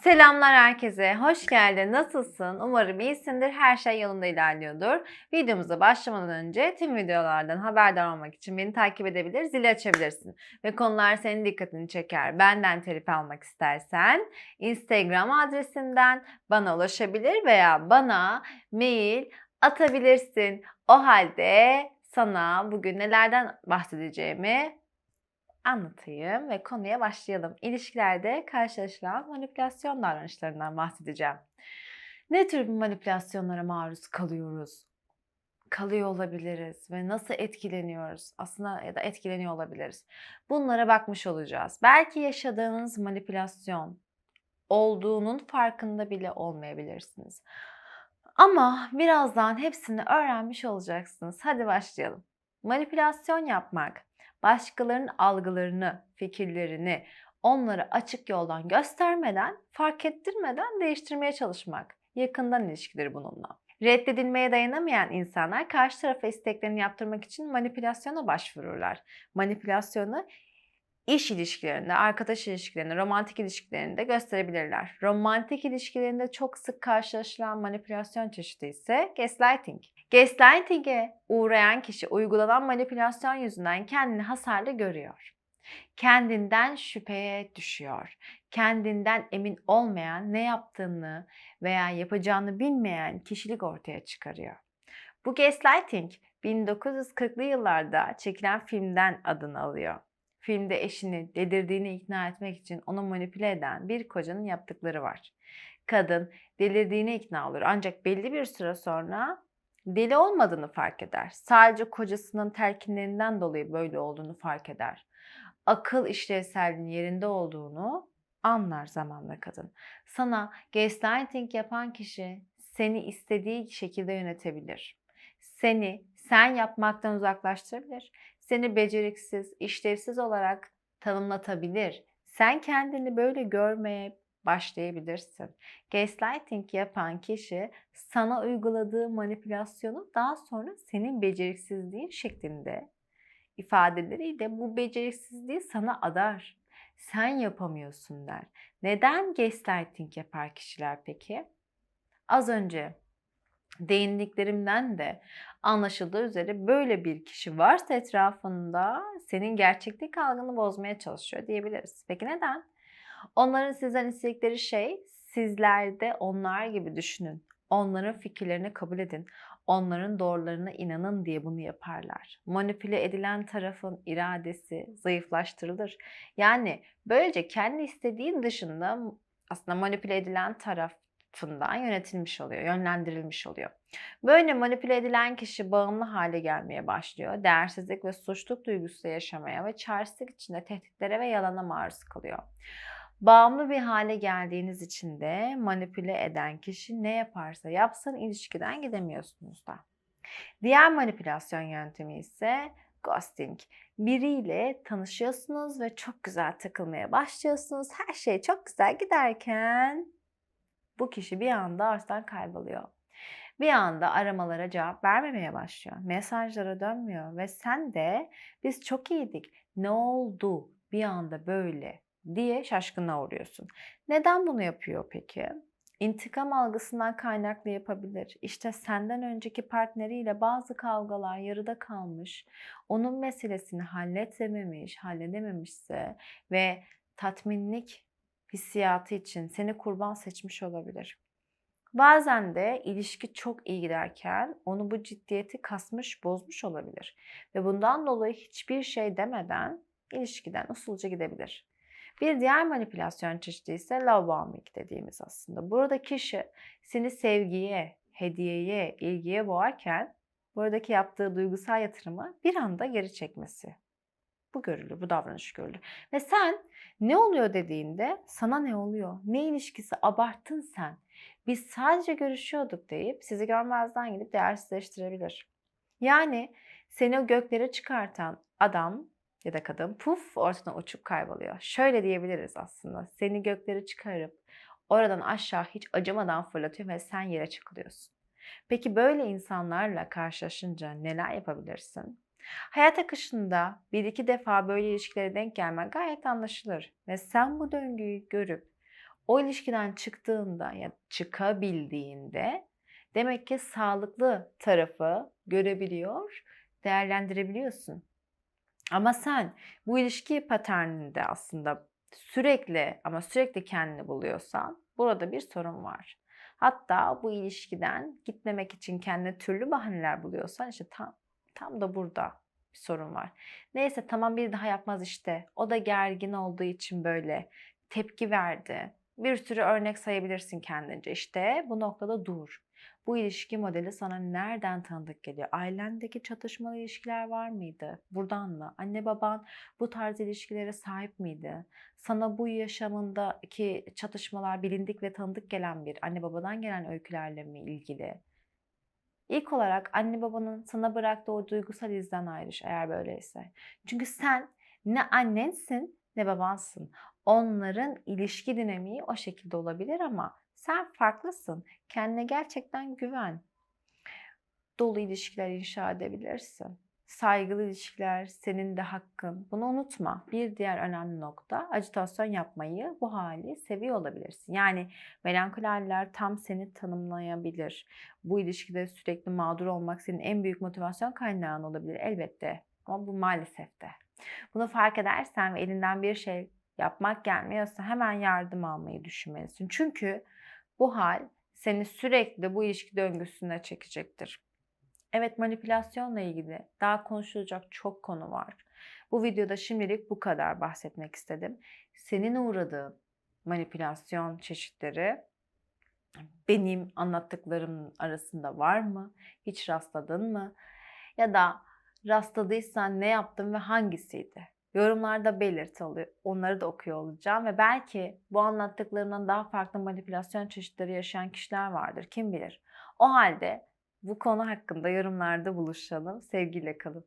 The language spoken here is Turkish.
Selamlar herkese. Hoş geldin. Nasılsın? Umarım iyisindir. Her şey yolunda ilerliyordur. Videomuza başlamadan önce tüm videolardan haberdar olmak için beni takip edebilir, zili açabilirsin. Ve konular senin dikkatini çeker. Benden telif almak istersen Instagram adresimden bana ulaşabilir veya bana mail atabilirsin. O halde sana bugün nelerden bahsedeceğimi anlatayım ve konuya başlayalım. İlişkilerde karşılaşılan manipülasyon davranışlarından bahsedeceğim. Ne tür manipülasyonlara maruz kalıyoruz? Kalıyor olabiliriz ve nasıl etkileniyoruz? Aslında ya da etkileniyor olabiliriz. Bunlara bakmış olacağız. Belki yaşadığınız manipülasyon olduğunun farkında bile olmayabilirsiniz. Ama birazdan hepsini öğrenmiş olacaksınız. Hadi başlayalım. Manipülasyon yapmak başkalarının algılarını, fikirlerini onları açık yoldan göstermeden, fark ettirmeden değiştirmeye çalışmak. Yakından ilişkileri bununla. Reddedilmeye dayanamayan insanlar karşı tarafa isteklerini yaptırmak için manipülasyona başvururlar. Manipülasyonu iş ilişkilerinde, arkadaş ilişkilerinde, romantik ilişkilerinde gösterebilirler. Romantik ilişkilerinde çok sık karşılaşılan manipülasyon çeşidi ise gaslighting. Gaslighting'e uğrayan kişi uygulanan manipülasyon yüzünden kendini hasarlı görüyor. Kendinden şüpheye düşüyor. Kendinden emin olmayan, ne yaptığını veya yapacağını bilmeyen kişilik ortaya çıkarıyor. Bu gaslighting 1940'lı yıllarda çekilen filmden adını alıyor. Filmde eşini delirdiğini ikna etmek için onu manipüle eden bir kocanın yaptıkları var. Kadın delirdiğine ikna olur ancak belli bir süre sonra deli olmadığını fark eder. Sadece kocasının telkinlerinden dolayı böyle olduğunu fark eder. Akıl işlevselliğinin yerinde olduğunu anlar zamanla kadın. Sana gaslighting yapan kişi seni istediği şekilde yönetebilir. Seni sen yapmaktan uzaklaştırabilir. Seni beceriksiz, işlevsiz olarak tanımlatabilir. Sen kendini böyle görmeye başlayabilirsin. Gaslighting yapan kişi sana uyguladığı manipülasyonu daha sonra senin beceriksizliğin şeklinde ifadeleriyle bu beceriksizliği sana adar. Sen yapamıyorsun der. Neden gaslighting yapar kişiler peki? Az önce değindiklerimden de anlaşıldığı üzere böyle bir kişi varsa etrafında senin gerçeklik algını bozmaya çalışıyor diyebiliriz. Peki neden? Onların sizden istedikleri şey sizlerde onlar gibi düşünün. Onların fikirlerini kabul edin. Onların doğrularına inanın diye bunu yaparlar. Manipüle edilen tarafın iradesi zayıflaştırılır. Yani böylece kendi istediğin dışında aslında manipüle edilen taraf tarafından yönetilmiş oluyor, yönlendirilmiş oluyor. Böyle manipüle edilen kişi bağımlı hale gelmeye başlıyor. Değersizlik ve suçluluk duygusu yaşamaya ve çaresizlik içinde tehditlere ve yalana maruz kalıyor. Bağımlı bir hale geldiğiniz için de manipüle eden kişi ne yaparsa yapsın ilişkiden gidemiyorsunuz da. Diğer manipülasyon yöntemi ise ghosting. Biriyle tanışıyorsunuz ve çok güzel takılmaya başlıyorsunuz. Her şey çok güzel giderken bu kişi bir anda ortadan kayboluyor. Bir anda aramalara cevap vermemeye başlıyor. Mesajlara dönmüyor ve sen de biz çok iyiydik. Ne oldu bir anda böyle diye şaşkına uğruyorsun. Neden bunu yapıyor peki? İntikam algısından kaynaklı yapabilir. İşte senden önceki partneriyle bazı kavgalar yarıda kalmış. Onun meselesini halletememiş, halledememişse ve tatminlik hissiyatı için seni kurban seçmiş olabilir. Bazen de ilişki çok iyi giderken onu bu ciddiyeti kasmış, bozmuş olabilir. Ve bundan dolayı hiçbir şey demeden ilişkiden usulca gidebilir. Bir diğer manipülasyon çeşidi ise love bombing dediğimiz aslında. Burada kişi seni sevgiye, hediyeye, ilgiye boğarken buradaki yaptığı duygusal yatırımı bir anda geri çekmesi. Bu görülür, bu davranış görülür. Ve sen ne oluyor dediğinde sana ne oluyor? Ne ilişkisi abarttın sen? Biz sadece görüşüyorduk deyip sizi görmezden gidip değersizleştirebilir. Yani seni o göklere çıkartan adam ya da kadın puf ortadan uçup kayboluyor. Şöyle diyebiliriz aslında. Seni göklere çıkarıp oradan aşağı hiç acımadan fırlatıyor ve sen yere çakılıyorsun. Peki böyle insanlarla karşılaşınca neler yapabilirsin? Hayat akışında bir iki defa böyle ilişkilere denk gelmek gayet anlaşılır. Ve sen bu döngüyü görüp O ilişkiden çıktığında ya çıkabildiğinde demek ki sağlıklı tarafı görebiliyor, değerlendirebiliyorsun. Ama sen bu ilişki paterninde aslında sürekli ama sürekli kendini buluyorsan burada bir sorun var. Hatta bu ilişkiden gitmemek için kendine türlü bahaneler buluyorsan işte tam, tam da burada bir sorun var. Neyse tamam bir daha yapmaz işte. O da gergin olduğu için böyle tepki verdi. Bir sürü örnek sayabilirsin kendince. İşte bu noktada dur. Bu ilişki modeli sana nereden tanıdık geliyor? Ailendeki çatışmalı ilişkiler var mıydı? Buradan mı? Anne baban bu tarz ilişkilere sahip miydi? Sana bu yaşamındaki çatışmalar bilindik ve tanıdık gelen bir anne babadan gelen öykülerle mi ilgili? İlk olarak anne babanın sana bıraktığı o duygusal izden ayrış eğer böyleyse. Çünkü sen ne annensin ne babansın. Onların ilişki dinamiği o şekilde olabilir ama sen farklısın. Kendine gerçekten güven. Dolu ilişkiler inşa edebilirsin. Saygılı ilişkiler senin de hakkın. Bunu unutma. Bir diğer önemli nokta acitasyon yapmayı, bu hali seviyor olabilirsin. Yani melankoli tam seni tanımlayabilir. Bu ilişkide sürekli mağdur olmak senin en büyük motivasyon kaynağın olabilir elbette. Ama bu maalesef de. Bunu fark edersen ve elinden bir şey yapmak gelmiyorsa hemen yardım almayı düşünmelisin. Çünkü bu hal seni sürekli bu ilişki döngüsüne çekecektir. Evet manipülasyonla ilgili daha konuşulacak çok konu var. Bu videoda şimdilik bu kadar bahsetmek istedim. Senin uğradığın manipülasyon çeşitleri benim anlattıklarım arasında var mı? Hiç rastladın mı? Ya da rastladıysan ne yaptın ve hangisiydi? Yorumlarda belirt onları da okuyor olacağım ve belki bu anlattıklarımdan daha farklı manipülasyon çeşitleri yaşayan kişiler vardır kim bilir. O halde bu konu hakkında yorumlarda buluşalım. Sevgiyle kalın.